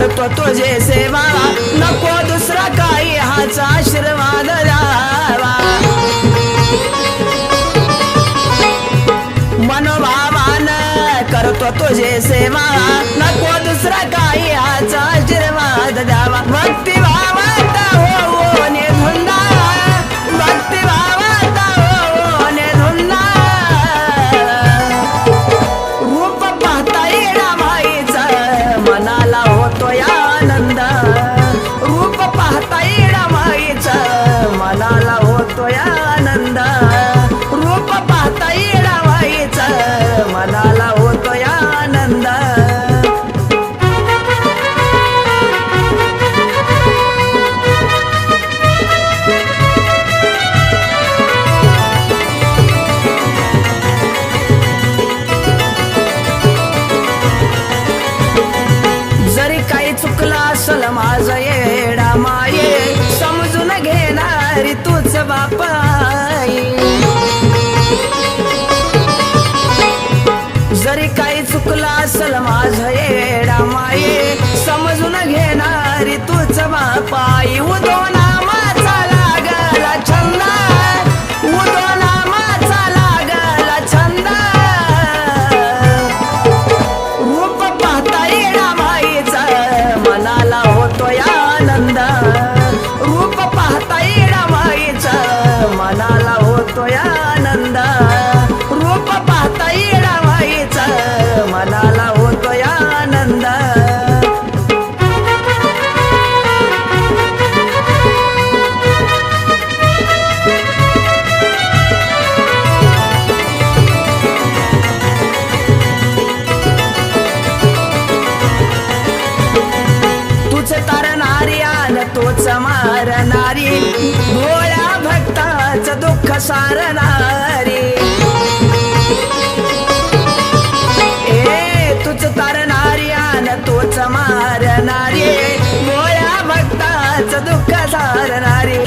सेवा. नको दुसरा काही हाचा आशीर्वाद द्यावा. मनोभावान करतो तुझे सेवा. असल माझं येडा माये समजून घेणारी तूच बापाई. जरी काही चुकला असल माझं येडा माये समजून घेणारी तूच बापाई. उदो होतोय आनंद. रूप पाहता येणा मनाला होतोय आनंद. तुझ तारणारी आन तोच मारणारी. माझं दुःख सारणारी. ए तुझ तारणारी आन तोच मारणारी. भोळ्या भक्ताच दुःख सारणारी.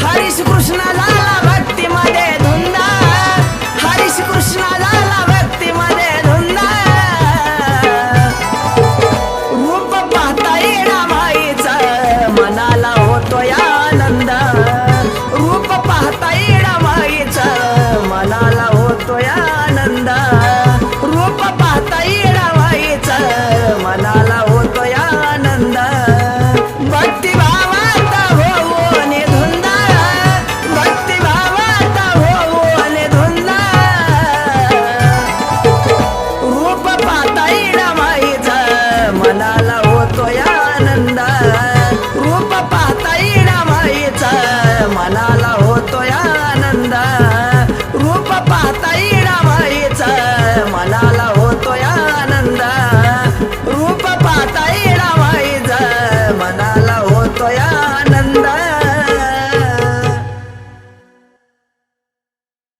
இருந்தா